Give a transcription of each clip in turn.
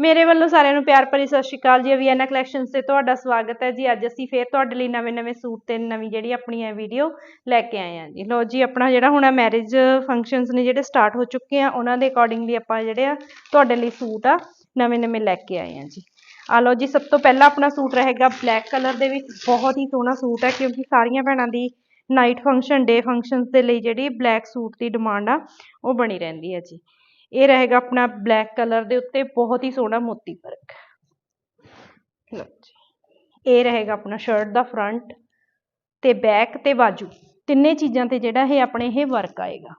ਮੇਰੇ ਵੱਲੋਂ ਸਾਰਿਆਂ ਨੂੰ ਪਿਆਰ ਭਰੀ ਸਤਿ ਸ਼੍ਰੀ ਅਕਾਲ ਜੀ, ਅਵੀਐਨਾ ਕਲੈਕਸ਼ਨਸ ਤੇ ਤੁਹਾਡਾ ਸਵਾਗਤ ਹੈ ਜੀ। ਅੱਜ ਅਸੀਂ ਫੇਰ ਤੁਹਾਡੇ ਲਈ ਨਵੇਂ-ਨਵੇਂ ਸੂਟ ਤੇ ਨਵੀਂ ਜਿਹੜੀ ਆਪਣੀ ਇਹ ਵੀਡੀਓ ਲੈ ਕੇ ਆਏ ਹਾਂ ਜੀ। ਲੋ ਜੀ, ਆਪਣਾ ਜਿਹੜਾ ਹੁਣ ਮੈਰਿਜ ਫੰਕਸ਼ਨਸ ਨੇ ਜਿਹੜੇ ਸਟਾਰਟ ਹੋ ਚੁੱਕੇ ਆ, ਉਹਨਾਂ ਦੇ ਅਕੋਰਡਿੰਗਲੀ ਆਪਾਂ ਜਿਹੜੇ ਆ ਤੁਹਾਡੇ ਲਈ ਸੂਟ ਆ ਨਵੇਂ-ਨਵੇਂ ਲੈ ਕੇ ਆਏ ਹਾਂ ਜੀ। ਆ ਲੋ ਜੀ, ਸਭ ਤੋਂ ਪਹਿਲਾਂ ਆਪਣਾ ਸੂਟ ਰਹੇਗਾ ਬਲੈਕ ਕਲਰ ਦੇ ਵਿੱਚ। ਬਹੁਤ ਹੀ ਸੋਹਣਾ ਸੂਟ ਹੈ, ਕਿਉਂਕਿ ਸਾਰੀਆਂ ਭੈਣਾਂ ਦੀ ਨਾਈਟ ਫੰਕਸ਼ਨ ਡੇ ਫੰਕਸ਼ਨਸ ਦੇ ਲਈ ਜਿਹੜੀ ਬਲੈਕ ਸੂਟ ਦੀ ਡਿਮਾਂਡ ਆ, ਉਹ ਬਣੀ ਰਹਿੰਦੀ ਹੈ ਜੀ। ਇਹ ਰਹੇਗਾ ਆਪਣਾ ਬਲੈਕ ਕਲਰ ਦੇ ਉੱਤੇ ਬਹੁਤ ਹੀ ਸੋਹਣਾ ਮੋਤੀ ਵਰਕ ਲਓ ਜੀ। ਇਹ ਰਹੇਗਾ ਆਪਣਾ ਸ਼ਰਟ ਦਾ ਫਰੰਟ ਤੇ ਬੈਕ ਤੇ ਬਾਜੂ। ਤਿੰਨੇ ਚੀਜ਼ਾਂ ਤੇ ਜਿਹੜਾ ਇਹ ਆਪਣੇ ਇਹ ਵਰਕ ਆਏਗਾ।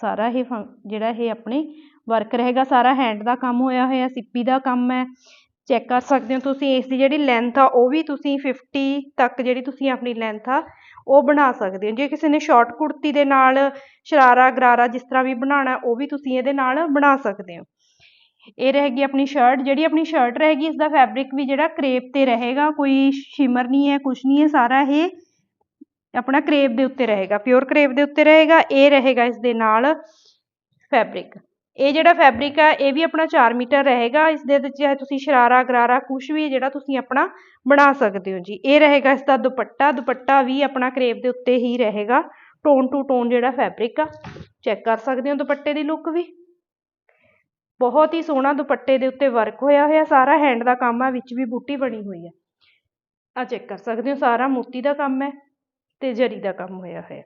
ਸਾਰਾ ਇਹ ਜਿਹੜਾ ਇਹ ਆਪਣੇ ਵਰਕ ਰਹੇਗਾ। ਸਾਰਾ ਹੈਂਡ ਦਾ ਕੰਮ ਹੋਇਆ ਹੋਇਆ, ਸਿੱਪੀ ਦਾ ਕੰਮ ਹੈ। ਚੈੱਕ ਕਰ ਸਕਦੇ ਹੋ ਤੁਸੀਂ, ਇਸ ਦੀ ਜਿਹੜੀ ਲੈਂਥ ਆ, ਉਹ ਵੀ ਤੁਸੀਂ 50 ਤੱਕ ਜਿਹੜੀ ਤੁਸੀਂ ਆਪਣੀ ਲੈਂਥ ਆ, ਉਹ ਬਣਾ ਸਕਦੇ ਹੋ। ਜੇ ਕਿਸੇ ਨੇ ਸ਼ਾਰਟ ਕੁੜਤੀ ਦੇ ਨਾਲ ਸ਼ਰਾਰਾ ਗਰਾਰਾ ਜਿਸ ਤਰ੍ਹਾਂ ਵੀ ਬਣਾਉਣਾ, ਉਹ ਵੀ ਤੁਸੀਂ ਇਹਦੇ ਨਾਲ ਬਣਾ ਸਕਦੇ ਹੋ। ਇਹ ਰਹੇਗੀ ਆਪਣੀ ਸ਼ਰਟ ਜਿਹੜੀ ਆਪਣੀ ਸ਼ਰਟ ਰਹੇਗੀ ਇਸ ਦਾ ਫੈਬਰਿਕ ਵੀ ਜਿਹੜਾ ਕਰੇਪ ਤੇ ਰਹੇਗਾ, ਕੋਈ ਸ਼ਿਮਰ ਨਹੀਂ ਹੈ ਕੁਝ ਨਹੀਂ ਹੈ, ਸਾਰਾ ਇਹ ਆਪਣਾ ਕਰੇਪ ਦੇ ਉੱਤੇ ਰਹੇਗਾ ਪਿਓਰ ਕਰੇਪ ਦੇ ਉੱਤੇ ਰਹੇਗਾ, ਇਹ ਰਹੇਗਾ ਇਸ ਦੇ ਨਾਲ ਫੈਬਰਿਕ ਇਹ ਜਿਹੜਾ ਫੈਬਰਿਕ ਆ, ਇਹ ਵੀ ਆਪਣਾ ਚਾਰ ਮੀਟਰ ਰਹੇਗਾ। ਇਸ ਦੇ ਵਿੱਚ ਚਾਹੇ ਤੁਸੀਂ ਸ਼ਰਾਰਾ, ਗਰਾਰਾ, ਕੁਛ ਵੀ ਜਿਹੜਾ ਤੁਸੀਂ ਆਪਣਾ ਬਣਾ ਸਕਦੇ ਹੋ ਜੀ। ਇਹ ਰਹੇਗਾ ਇਸ ਦਾ ਦੁਪੱਟਾ। ਦੁਪੱਟਾ ਵੀ ਆਪਣਾ ਕਰੇਪ ਦੇ ਉੱਤੇ ਹੀ ਰਹੇਗਾ। ਟੋਨ ਟੂ ਟੋਨ ਜਿਹੜਾ ਫੈਬਰਿਕ ਆ ਚੈੱਕ ਕਰ ਸਕਦੇ ਹੋ ਦੁਪੱਟੇ ਦੀ ਲੁੱਕ ਵੀ। ਬਹੁਤ ਹੀ ਸੋਹਣਾ ਦੁਪੱਟੇ ਦੇ ਉੱਤੇ ਵਰਕ ਹੋਇਆ ਹੋਇਆ। ਸਾਰਾ ਹੈਂਡ ਦਾ ਕੰਮ ਆ, ਵਿੱਚ ਵੀ ਬੂਟੀ ਬਣੀ ਹੋਈ ਆ। ਆ ਚੈੱਕ ਕਰ ਸਕਦੇ ਹੋ, ਸਾਰਾ ਮੋਤੀ ਦਾ ਕੰਮ ਹੈ ਤੇ ਜਰੀ ਦਾ ਕੰਮ ਹੋਇਆ ਹੋਇਆ।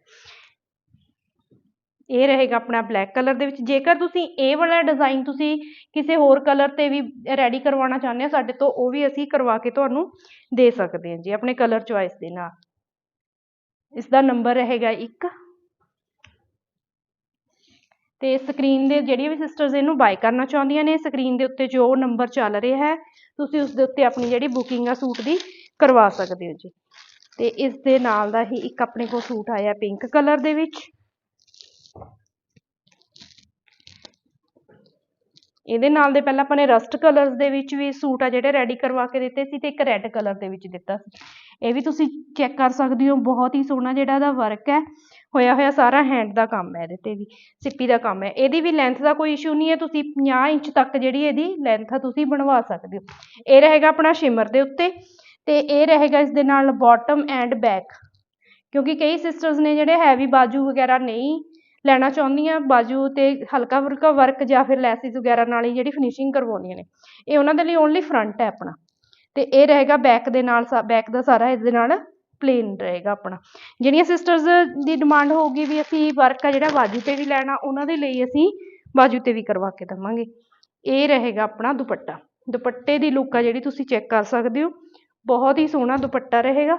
ਇਹ ਰਹੇਗਾ ਆਪਣਾ ਬਲੈਕ ਕਲਰ ਦੇ ਵਿੱਚ। ਜੇਕਰ ਤੁਸੀਂ ਇਹ ਵਾਲਾ ਡਿਜ਼ਾਈਨ ਤੁਸੀਂ ਕਿਸੇ ਹੋਰ ਕਲਰ ਤੇ ਵੀ ਰੈਡੀ ਕਰਵਾਉਣਾ ਚਾਹੁੰਦੇ ਹੋ, ਸਾਡੇ ਤੋਂ ਉਹ ਵੀ ਅਸੀਂ ਕਰਵਾ ਕੇ ਤੁਹਾਨੂੰ ਦੇ ਸਕਦੇ ਹਾਂ ਜੀ, ਆਪਣੇ ਕਲਰ ਚੁਆਇਸ ਦੇ ਨਾਲ। ਇਸ ਦਾ ਨੰਬਰ ਰਹੇਗਾ 1 ਤੇ ਸਕਰੀਨ ਦੇ ਜਿਹੜੀਆਂ ਵੀ ਸਿਸਟਰਸ ਇਹਨੂੰ ਬਾਈ ਕਰਨਾ ਚਾਹੁੰਦੀਆਂ ਨੇ ਸਕਰੀਨ ਦੇ ਉੱਤੇ ਜੋ ਨੰਬਰ ਚੱਲ ਰਿਹਾ ਹੈ, ਤੁਸੀਂ ਉਸ ਦੇ ਉੱਤੇ ਆਪਣੀ ਜਿਹੜੀ ਬੁਕਿੰਗ ਆ ਸੂਟ ਦੀ ਕਰਵਾ ਸਕਦੇ ਹੋ ਜੀ। ਤੇ ਇਸ ਦੇ ਨਾਲ ਦਾ ਹੀ ਇੱਕ ਆਪਣੇ ਕੋਲ ਸੂਟ ਆਇਆ ਪਿੰਕ ਕਲਰ ਦੇ ਵਿੱਚ। ਇਹਦੇ ਨਾਲ ਦੇ ਪਹਿਲਾਂ ਆਪਾਂ ਨੇ ਰਸਟ ਕਲਰਸ ਦੇ ਵਿੱਚ ਵੀ ਸੂਟ ਆ ਜਿਹੜੇ ਰੈਡੀ ਕਰਵਾ ਕੇ ਦਿੱਤੇ ਸੀ ਤੇ ਇੱਕ ਰੈੱਡ ਕਲਰ ਦੇ ਵਿੱਚ ਦਿੱਤਾ ਸੀ। ਇਹ ਵੀ ਤੁਸੀਂ ਚੈੱਕ ਕਰ ਸਕਦੇ ਹੋ, ਬਹੁਤ ਹੀ ਸੋਹਣਾ ਜਿਹੜਾ ਇਹਦਾ ਵਰਕ ਹੈ। ਹੋਇਆ ਹੋਇਆ ਸਾਰਾ ਹੈਂਡ ਦਾ ਕੰਮ ਹੈ ਇਹਦੇ ਤੇ ਵੀ, ਸਿੱਪੀ ਦਾ ਕੰਮ ਹੈ। ਇਹਦੀ ਵੀ ਲੈਂਥ ਦਾ ਕੋਈ ਇਸ਼ੂ ਨਹੀਂ ਹੈ, ਤੁਸੀਂ 50 ਇੰਚ ਤੱਕ ਜਿਹੜੀ ਇਹਦੀ ਲੈਂਥ ਆ ਤੁਸੀਂ ਬਣਵਾ ਸਕਦੇ ਹੋ। ਇਹ ਰਹੇਗਾ ਆਪਣਾ ਸ਼ਿਮਰ ਦੇ ਉੱਤੇ ਤੇ ਇਹ ਰਹੇਗਾ ਇਸ ਦੇ ਨਾਲ ਬਾਟਮ ਐਂਡ ਬੈਕ ਕਿਉਂਕਿ ਕਈ ਸਿਸਟਰਸ ਨੇ ਜਿਹੜੇ ਹੈਵੀ ਬਾਜੂ ਵਗੈਰਾ ਨਹੀਂ ਲੈਣਾ ਚਾਹੁੰਦੀ ਹਾਂ, ਬਾਜੂ ਤੇ ਹਲਕਾ ਫੁਲਕਾ ਵਰਕ ਜਾਂ ਫਿਰ ਲੈਸਿਸ ਵਗੈਰਾ ਨਾਲ ਹੀ ਜਿਹੜੀ ਫਿਨਿਸ਼ਿੰਗ ਕਰਵਾਉਂਦੀਆਂ ਨੇ। ਇਹ ਉਹਨਾਂ ਦੇ ਲਈ ਓਨਲੀ ਫਰੰਟ ਹੈ ਆਪਣਾ। ਤੇ ਇਹ ਰਹੇਗਾ ਬੈਕ ਦੇ ਨਾਲ ਬੈਕ ਦਾ ਸਾਰਾ ਇਸ ਦੇ ਨਾਲ ਪਲੇਨ ਰਹੇਗਾ ਆਪਣਾ। ਜਿਹੜੀਆਂ ਸਿਸਟਰਸ ਦੀ ਡਿਮਾਂਡ ਹੋਊਗੀ ਵੀ ਅਸੀਂ ਵਰਕ ਆ ਜਿਹੜਾ ਬਾਜੂ ਤੇ ਵੀ ਲੈਣਾ, ਉਹਨਾਂ ਦੇ ਲਈ ਅਸੀਂ ਬਾਜੂ ਤੇ ਵੀ ਕਰਵਾ ਕੇ ਦਵਾਂਗੇ। ਇਹ ਰਹੇਗਾ ਆਪਣਾ ਦੁਪੱਟਾ। ਦੁਪੱਟੇ ਦੀ ਲੁੱਕ ਆ ਜਿਹੜੀ ਤੁਸੀਂ ਚੈੱਕ ਕਰ ਸਕਦੇ ਹੋ। ਬਹੁਤ ਹੀ ਸੋਹਣਾ ਦੁਪੱਟਾ ਰਹੇਗਾ।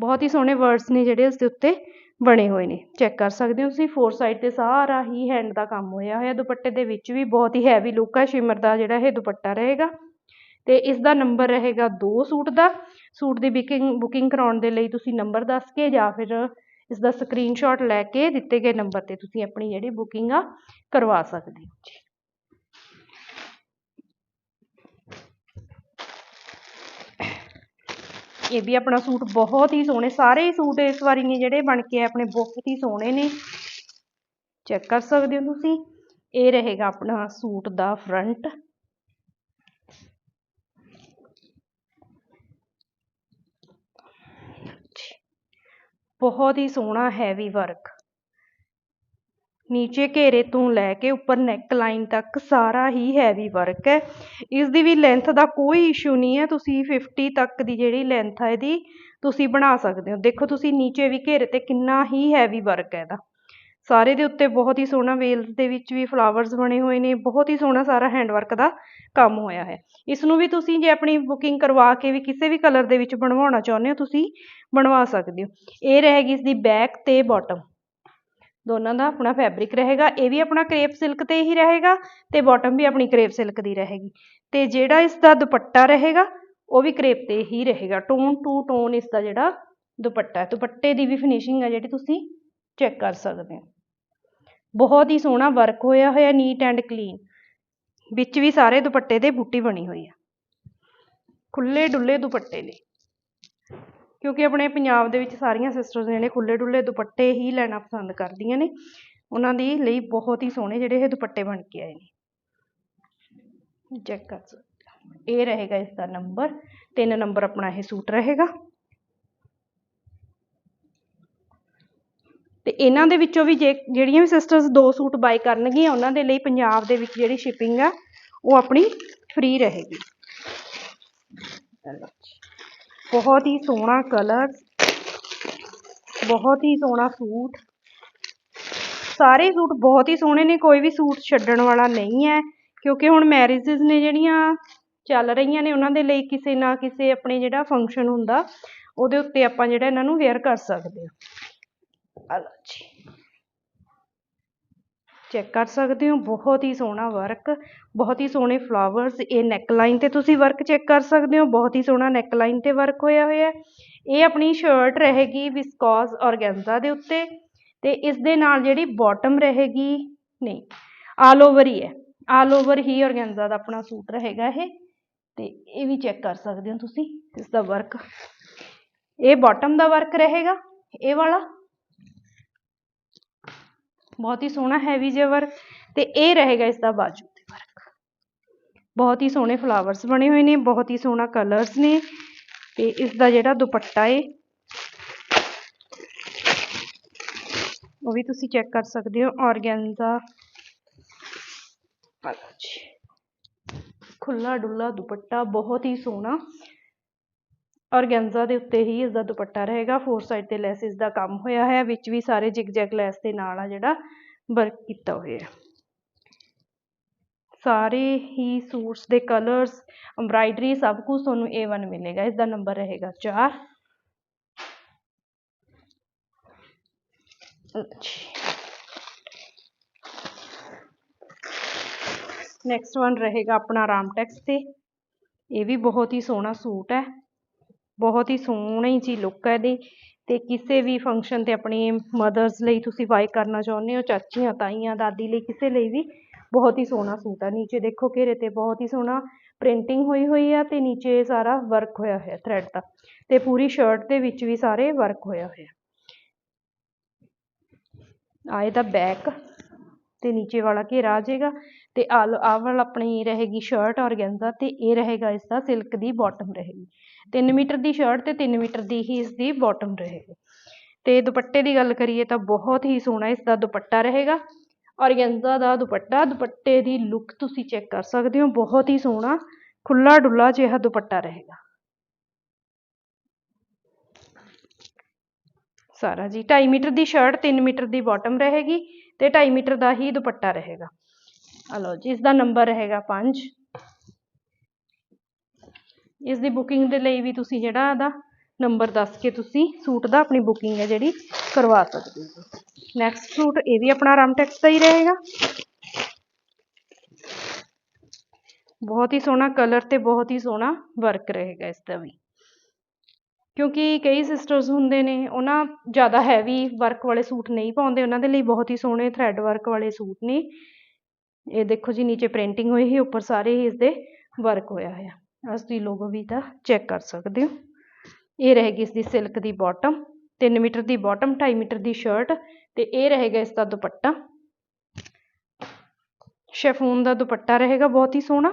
ਬਹੁਤ ਹੀ ਸੋਹਣੇ ਵਰਡਸ ਨੇ ਜਿਹੜੇ ਉਸ ਦੇ ਉੱਤੇ ਬਣੇ ਹੋਏ ਨੇ। ਚੈੱਕ ਕਰ ਸਕਦੇ ਹੋ ਤੁਸੀਂ ਫੋਰ ਸਾਈਡ ਤੇ ਸਾਰਾ ਹੀ ਹੈਂਡ ਦਾ ਕੰਮ ਹੋਇਆ ਹੋਇਆ। ਦੁਪੱਟੇ ਦੇ ਵਿੱਚ ਵੀ ਬਹੁਤ ਹੀ ਹੈਵੀ ਲੁੱਕ ਹੈ ਸ਼ਿਮਰ ਦਾ ਜਿਹੜਾ ਇਹ ਦੁਪੱਟਾ ਰਹੇਗਾ। ਤੇ ਇਸ ਦਾ ਨੰਬਰ ਰਹੇਗਾ ਦੋ ਸੂਟ ਦਾ। ਸੂਟ ਦੀ ਬੁਕਿੰਗ ਬੁਕਿੰਗ ਕਰਾਉਣ ਦੇ ਲਈ ਤੁਸੀਂ ਨੰਬਰ ਦੱਸ ਕੇ ਜਾਂ ਫਿਰ ਇਸ ਦਾ ਸਕਰੀਨਸ਼ਾਟ ਲੈ ਕੇ ਦਿੱਤੇ ਗਏ ਨੰਬਰ ਤੇ ਤੁਸੀਂ ਆਪਣੀ ਜਿਹੜੀ ਬੁਕਿੰਗ ਆ ਕਰਵਾ ਸਕਦੇ ਹੋ। ਜੀ ਇਹ ਵੀ ਆਪਣਾ ਸੂਟ ਬਹੁਤ ਹੀ ਸੋਹਣੇ, ਸਾਰੇ ਹੀ ਸੂਟ ਇਸ ਵਾਰੀ ਨੇ ਜਿਹੜੇ ਬਣ ਕੇ ਆਪਣੇ ਬਹੁਤ ਹੀ ਸੋਹਣੇ ਨੇ। ਚੈੱਕ ਕਰ ਸਕਦੇ ਹੋ ਤੁਸੀਂ। ਇਹ ਰਹੇਗਾ ਆਪਣਾ ਸੂਟ ਦਾ ਫਰੰਟ ਬਹੁਤ ਹੀ ਸੋਹਣਾ ਹੈਵੀ ਵਰਕ ਨੀਚੇ ਘੇਰੇ ਤੋਂ ਲੈ ਕੇ ਉੱਪਰ ਨੈਕ ਲਾਈਨ ਤੱਕ ਸਾਰਾ ਹੀ ਹੈਵੀ ਵਰਕ ਹੈ। ਇਸ ਦੀ ਵੀ ਲੈਂਥ ਦਾ ਕੋਈ ਇਸ਼ੂ ਨਹੀਂ ਹੈ। ਤੁਸੀਂ 50 ਤੱਕ ਦੀ ਜਿਹੜੀ ਲੈਂਥ ਹੈ ਇਹਦੀ ਤੁਸੀਂ ਬਣਾ ਸਕਦੇ ਹੋ। ਦੇਖੋ ਤੁਸੀਂ ਨੀਚੇ ਵੀ ਘੇਰੇ ਤੇ ਕਿੰਨਾ ਹੀ ਹੈਵੀ ਵਰਕ ਹੈ ਇਹਦਾ। ਸਾਰੇ ਦੇ ਉੱਤੇ ਬਹੁਤ ਹੀ ਸੋਹਣਾ ਵੇਲਸ ਦੇ ਵਿੱਚ ਵੀ ਫਲਾਵਰਸ ਬਣੇ ਹੋਏ ਨੇ। ਬਹੁਤ ਹੀ ਸੋਹਣਾ ਸਾਰਾ ਹੈਂਡਵਰਕ ਦਾ ਕੰਮ ਹੋਇਆ ਹੈ। ਇਸ ਨੂੰ ਵੀ ਤੁਸੀਂ ਜੇ ਆਪਣੀ ਬੁਕਿੰਗ ਕਰਵਾ ਕੇ ਵੀ ਕਿਸੇ ਵੀ ਕਲਰ ਦੇ ਵਿੱਚ ਬਣਵਾਉਣਾ ਚਾਹੁੰਦੇ ਹੋ, ਤੁਸੀਂ ਬਣਵਾ ਸਕਦੇ ਹੋ। ਇਹ ਰਹੇਗੀ ਇਸ ਦੀ ਬੈਕ ਤੇ ਬਾਟਮ ਦੋਨਾਂ ਦਾ ਆਪਣਾ ਫੈਬਰਿਕ ਰਹੇਗਾ, ਇਹ ਵੀ ਆਪਣਾ ਕਰੇਪ ਸਿਲਕ ਤੇ ਹੀ ਰਹੇਗਾ ਤੇ ਬਾਟਮ ਵੀ ਆਪਣੀ ਕਰੇਪ ਸਿਲਕ ਦੀ ਰਹੇਗੀ। ਤੇ ਜਿਹੜਾ ਇਸ ਦਾ ਦੁਪੱਟਾ ਰਹੇਗਾ, ਉਹ ਵੀ ਕਰੇਪ ਤੇ ਹੀ ਰਹੇਗਾ। ਟੋਨ ਟੂ ਟੋਨ ਇਸ ਦਾ ਜਿਹੜਾ ਦੁਪੱਟਾ, ਦੁਪੱਟੇ ਦੀ ਵੀ ਫਿਨਿਸ਼ਿੰਗ ਹੈ ਜਿਹੜੀ ਤੁਸੀਂ ਚੈੱਕ ਕਰ ਸਕਦੇ ਹੋ। ਬਹੁਤ ਹੀ ਸੋਹਣਾ ਵਰਕ ਹੋਇਆ ਹੋਇਆ ਨੀਟ ਐਂਡ ਕਲੀਨ ਵਿੱਚ ਵੀ ਸਾਰੇ ਦੁਪੱਟੇ ਦੇ ਬੂਟੀ ਬਣੀ ਹੋਈ ਆ। ਖੁੱਲੇ ਡੁੱਲੇ ਦੁਪੱਟੇ ਨੇ। ਕਿਉਂਕਿ ਆਪਣੇ ਪੰਜਾਬ ਦੇ ਵਿੱਚ ਸਾਰੀਆਂ ਸਿਸਟਰਸ ਜਿਹੜੇ ਖੁੱਲੇ ਡੁੱਲੇ ਦੁਪੱਟੇ ਹੀ ਲੈਣਾ ਪਸੰਦ ਕਰਦੀਆਂ ਨੇ, ਉਹਨਾਂ ਦੀ ਲਈ ਬਹੁਤ ਹੀ ਸੋਹਣੇ ਜਿਹੜੇ ਇਹ ਦੁਪੱਟੇ ਬਣ ਕੇ ਆਏ ਨੇ। ਚੈੱਕ ਕਰ ਸਕਦੇ ਇਹ ਰਹੇਗਾ ਇਸ ਦਾ ਨੰਬਰ ਤਿੰਨ ਨੰਬਰ ਆਪਣਾ ਇਹ ਸੂਟ ਰਹੇਗਾ। ਤੇ ਇਹਨਾਂ ਦੇ ਵਿੱਚੋਂ ਵੀ ਜੇ ਜਿਹੜੀਆਂ ਵੀ ਸਿਸਟਰਸ ਦੋ ਸੂਟ ਬਾਈ ਕਰਨਗੀਆਂ, ਉਹਨਾਂ ਦੇ ਲਈ ਪੰਜਾਬ ਦੇ ਵਿੱਚ ਜਿਹੜੀ ਸ਼ਿਪਿੰਗ ਆ, ਉਹ ਆਪਣੀ ਫ੍ਰੀ ਰਹੇਗੀ। ਬਹੁਤ ਹੀ ਸੋਹਣਾ ਕਲਰ ਬਹੁਤ ਹੀ ਸੋਹਣਾ ਸੂਟ। ਸਾਰੇ ਸੂਟ ਬਹੁਤ ਹੀ ਸੋਹਣੇ ਨੇ, ਕੋਈ ਵੀ ਸੂਟ ਛੱਡਣ ਵਾਲਾ ਨਹੀਂ ਹੈ, ਕਿਉਂਕਿ ਹੁਣ ਮੈਰਿਜਸ ਨੇ ਜਿਹੜੀਆਂ ਚੱਲ ਰਹੀਆਂ ਨੇ, ਉਹਨਾਂ ਦੇ ਲਈ ਕਿਸੇ ਨਾ ਕਿਸੇ ਆਪਣੇ ਜਿਹੜਾ ਫੰਕਸ਼ਨ ਹੁੰਦਾ, ਉਹਦੇ ਉੱਤੇ ਆਪਾਂ ਜਿਹੜਾ ਇਹਨਾਂ ਨੂੰ ਵੇਅਰ ਕਰ ਸਕਦੇ ਹਾਂ। ਆ ਲਓ ਜੀ। ਚੈੱਕ ਕਰ ਸਕਦੇ ਹੋ, ਬਹੁਤ ਹੀ ਸੋਹਣਾ ਵਰਕ ਬਹੁਤ ਹੀ ਸੋਹਣੇ ਫਲਾਵਰਸ ਇਹ ਨੈਕ ਲਾਈਨ ਤੇ ਤੁਸੀਂ ਵਰਕ ਚੈੱਕ ਕਰ ਸਕਦੇ ਹੋ, ਬਹੁਤ ਹੀ ਸੋਹਣਾ ਨੈਕ ਲਾਈਨ ਤੇ ਵਰਕ ਹੋਇਆ ਹੋਇਆ ਇਹ ਆਪਣੀ ਸ਼ਰਟ ਰਹੇਗੀ ਵਿਸਕੋਸ ਔਰਗੈਂਜ਼ਾ ਦੇ ਉੱਤੇ ਅਤੇ ਇਸ ਦੇ ਨਾਲ ਜਿਹੜੀ ਬਾਟਮ ਰਹੇਗੀ, ਨਹੀਂ ਆਲ ਓਵਰ ਹੀ ਹੈ। ਆਲ ਓਵਰ ਹੀ ਔਰਗੈਂਜ਼ਾ ਦਾ ਆਪਣਾ ਸੂਟ ਰਹੇਗਾ ਇਹ ਤੇ ਇਹ ਵੀ ਚੈੱਕ ਕਰ ਸਕਦੇ ਹੋ ਤੁਸੀਂ, ਇਸ ਦਾ ਵਰਕ ਇਹ ਬਾਟਮ ਦਾ ਵਰਕ ਰਹੇਗਾ, ਇਹ ਵਾਲਾ। ਬਹੁਤ ਹੀ ਸੋਹਣਾ ਹੈਵੀ ਜਿਹਾ ਵਰਕ ਤੇ ਇਹ ਰਹੇਗਾ ਇਸ ਦਾ ਬਾਜੂ ਤੇ ਵਰਕ ਬਹੁਤ ਹੀ ਸੋਹਣੇ ਫਲਾਵਰਸ ਬਣੇ ਹੋਏ ਨੇ, ਬਹੁਤ ਹੀ ਸੋਹਣਾ ਕਲਰਸ ਨੇ ਤੇ ਇਸ ਦਾ ਜਿਹੜਾ ਦੁਪੱਟਾ ਏ, ਉਹ ਵੀ ਤੁਸੀਂ ਚੈੱਕ ਕਰ ਸਕਦੇ ਹੋ ਔਰਗੈਂਜ਼ਾ ਖੁੱਲਾ ਡੁੱਲਾ ਦੁਪੱਟਾ, ਬਹੁਤ ਹੀ ਸੋਹਣਾ। ਔਰਗੈਂਜ਼ਾ ਦੇ ਉੱਤੇ ਹੀ ਇਸ ਦਾ ਦੁਪੱਟਾ ਰਹੇਗਾ। ਫੋਰ ਸਾਈਡ ਤੇ ਲੈਸਿਸ ਦਾ ਕੰਮ ਹੋਇਆ ਹੈ। ਵਿੱਚ ਵੀ ਸਾਰੇ ਜਿਗ ਜੈਗ ਲੈਸ ਦੇ ਨਾਲ ਆ ਜਿਹੜਾ ਵਰਕ ਕੀਤਾ ਹੋਇਆ ਹੈ। ਸਾਰੇ ਹੀ ਸੂਟਸ ਦੇ ਕਲਰਸ ਐਮਬਰਾਇਡਰੀ ਸਭ ਕੁਝ ਤੁਹਾਨੂੰ A1 ਮਿਲੇਗਾ। ਇਸ ਦਾ ਨੰਬਰ ਰਹੇਗਾ 4 ਨੈਕਸਟ ਵਨ ਰਹੇਗਾ ਆਪਣਾ ਰਾਮਟੈਕਸ ਤੇ। ਇਹ ਵੀ ਬਹੁਤ ਹੀ ਸੋਹਣਾ ਸੂਟ ਹੈ। ਬਹੁਤ ਹੀ ਸੋਹਣੀ ਜੀ ਲੁੱਕ ਹੈ ਇਹਦੀ ਤੇ ਕਿਸੇ ਵੀ ਫੰਕਸ਼ਨ ਤੇ ਆਪਣੀ ਮਦਰਸ ਲਈ ਤੁਸੀਂ ਬਾਈ ਕਰਨਾ ਚਾਹੁੰਦੇ ਹੋ, ਚਾਚੀਆਂ, ਤਾਈਆਂ, ਦਾਦੀ ਲਈ, ਕਿਸੇ ਲਈ ਵੀ ਬਹੁਤ ਹੀ ਸੋਹਣਾ ਸੂਟ ਹੈ ਨੀਚੇ ਦੇਖੋ ਘੇਰੇ ਤੇ ਬਹੁਤ ਹੀ ਸੋਹਣਾ ਪ੍ਰਿੰਟਿੰਗ ਹੋਈ ਹੋਈ ਆ ਤੇ ਨੀਚੇ ਸਾਰਾ ਵਰਕ ਹੋਇਆ ਹੋਇਆ ਥਰੈਡ ਦਾ ਤੇ ਪੂਰੀ ਸ਼ਰਟ ਦੇ ਵਿੱਚ ਵੀ ਸਾਰੇ ਵਰਕ ਹੋਇਆ ਹੋਇਆ। ਆ ਇਹਦਾ ਬੈਕ ਤੇ ਨੀਚੇ ਵਾਲਾ ਘੇਰਾ ਆ ਜਾਏਗਾ। ਤੇ ਆਲ ਆਹ ਵਾਲਾ ਆਪਣੀ ਰਹੇਗੀ ਸ਼ਰਟ ਔਰਗੈਂਜ਼ਾ ਤੇ ਇਹ ਰਹੇਗਾ ਇਸਦਾ ਸਿਲਕ ਦੀ ਬੋਟਮ ਰਹੇਗੀ। ਤਿੰਨ ਮੀਟਰ ਦੀ ਸ਼ਰਟ ਤੇ ਤਿੰਨ ਮੀਟਰ ਦੀ ਹੀ ਇਸਦੀ ਬੋਟਮ ਰਹੇਗੀ। ਤੇ ਦੁਪੱਟੇ ਦੀ ਗੱਲ ਕਰੀਏ ਤਾਂ ਬਹੁਤ ਹੀ ਸੋਹਣਾ ਇਸਦਾ ਦੁਪੱਟਾ ਰਹੇਗਾ। ਔਰਗੈਂਜ਼ਾ ਦਾ ਦੁਪੱਟਾ, ਦੁਪੱਟੇ ਦੀ ਲੁੱਕ ਤੁਸੀਂ ਚੈੱਕ ਕਰ ਸਕਦੇ ਹੋ, ਬਹੁਤ ਹੀ ਸੋਹਣਾ ਖੁੱਲਾ ਡੁੱਲਾ ਜਿਹਾ ਦੁਪੱਟਾ ਰਹੇਗਾ। ਸਾਰਾ ਜੀ 2.5 ਮੀਟਰ ਦੀ ਸ਼ਰਟ 3 ਮੀਟਰ ਦੀ ਬਾਟਮ ਰਹੇਗੀ ਤੇ 2.5 ਮੀਟਰ ਦਾ ਹੀ ਦੁਪੱਟਾ ਰਹੇਗਾ। ਆ ਲਓ ਜੀ ਇਸ ਦਾ ਨੰਬਰ ਰਹੇਗਾ 5 ਇਸ ਦੀ ਬੁਕਿੰਗ ਦੇ ਲਈ ਵੀ ਤੁਸੀਂ ਜਿਹੜਾ ਇਹਦਾ ਨੰਬਰ ਦੱਸ ਕੇ ਤੁਸੀਂ ਸੂਟ ਦਾ ਆਪਣੀ ਬੁਕਿੰਗ ਹੈ ਜਿਹੜੀ ਕਰਵਾ ਸਕਦੇ ਹੋ। ਨੈਕਸਟ ਸੂਟ ਇਹ ਵੀ ਆਪਣਾ ਰਾਮਟੈਕਸ ਦਾ ਹੀ ਰਹੇਗਾ। ਬਹੁਤ ਹੀ ਸੋਹਣਾ ਕਲਰ ਤੇ ਬਹੁਤ ਹੀ ਸੋਹਣਾ ਵਰਕ ਰਹੇਗਾ ਇਸ ਦਾ ਵੀ। ਕਿਉਂਕਿ ਕਈ ਸਿਸਟਰਸ ਹੁੰਦੇ ਨੇ, ਉਹਨਾਂ ਜ਼ਿਆਦਾ ਹੈਵੀ ਵਰਕ ਵਾਲੇ ਸੂਟ ਨਹੀਂ ਪਾਉਂਦੇ, ਉਹਨਾਂ ਦੇ ਲਈ ਬਹੁਤ ਹੀ ਸੋਹਣੇ ਥਰੈਡ ਵਰਕ ਵਾਲੇ ਸੂਟ ਨੇ। ਇਹ ਦੇਖੋ ਜੀ, ਨੀਚੇ ਪ੍ਰਿੰਟਿੰਗ ਹੋਈ ਹੈ ਉੱਪਰ ਸਾਰੇ ਹੀ ਇਸਦੇ ਵਰਕ ਹੋਇਆ ਹੋਇਆ। ਅਸ ਦੀ ਲੋਗੋ ਵੀ ਤਾਂ ਚੈੱਕ ਕਰ ਸਕਦੇ ਹੋ। ਇਹ ਰਹੇਗੀ ਇਸ ਦੀ ਸਿਲਕ ਦੀ ਬਾਟਮ 3 ਮੀਟਰ ਦੀ ਬਾਟਮ 2.5 ਮੀਟਰ ਦੀ ਸ਼ਰਟ ਤੇ ਇਹ ਰਹੇਗਾ ਇਸ ਦਾ ਦੁਪੱਟਾ। ਸ਼ੈਫੂਨ ਦਾ ਦੁਪੱਟਾ ਰਹੇਗਾ, ਬਹੁਤ ਹੀ ਸੋਹਣਾ।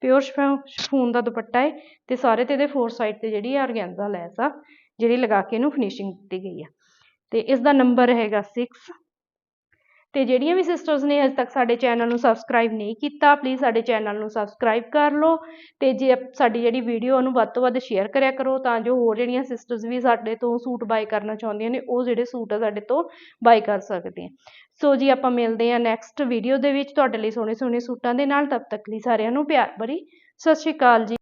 ਪਿਓਰ ਸ਼ੈਫੂਨ ਦਾ ਦੁਪੱਟਾ ਹੈ ਤੇ ਸਾਰੇ ਤੇ ਇਹਦੇ ਫੋਰ ਸਾਈਡ ਤੇ ਜਿਹੜੀ ਆਰਗੈਂਜ਼ਾ ਲੈਸ ਆ, ਜਿਹੜੀ ਲਗਾ ਕੇ ਇਹਨੂੰ ਫਿਨਿਸ਼ਿੰਗ ਦਿੱਤੀ ਗਈ ਆ। ਤੇ ਇਸ ਦਾ ਨੰਬਰ ਰਹੇਗਾ 6 ਅਤੇ ਜਿਹੜੀਆਂ ਵੀ ਸਿਸਟਰਸ ਨੇ ਅਜੇ ਤੱਕ ਸਾਡੇ ਚੈਨਲ ਨੂੰ ਸਬਸਕ੍ਰਾਈਬ ਨਹੀਂ ਕੀਤਾ ਪਲੀਜ਼ ਸਾਡੇ ਚੈਨਲ ਨੂੰ ਸਬਸਕ੍ਰਾਈਬ ਕਰ ਲਓ ਅਤੇ ਜੇ ਸਾਡੀ ਜਿਹੜੀ ਵੀਡੀਓ ਉਹਨੂੰ ਵੱਧ ਤੋਂ ਵੱਧ ਸ਼ੇਅਰ ਕਰਿਆ ਕਰੋ ਤਾਂ ਜੋ ਹੋਰ ਜਿਹੜੀਆਂ ਸਿਸਟਰਸ ਵੀ ਸਾਡੇ ਤੋਂ ਸੂਟ ਬਾਏ ਕਰਨਾ ਚਾਹੁੰਦੀਆਂ ਨੇ, ਉਹ ਜਿਹੜੇ ਸੂਟ ਆ ਸਾਡੇ ਤੋਂ ਬਾਏ ਕਰ ਸਕਦੇ ਸੋ ਜੀ ਆਪਾਂ ਮਿਲਦੇ ਹਾਂ ਨੈਕਸਟ ਵੀਡੀਓ ਦੇ ਵਿੱਚ, ਤੁਹਾਡੇ ਲਈ ਸੋਹਣੇ ਸੋਹਣੇ ਸੂਟਾਂ ਦੇ ਨਾਲ ਤਬ ਤੱਕ ਲਈ ਸਾਰਿਆਂ ਨੂੰ ਪਿਆਰ ਭਰੀ, ਸਤਿ ਸ਼੍ਰੀ ਅਕਾਲ ਜੀ।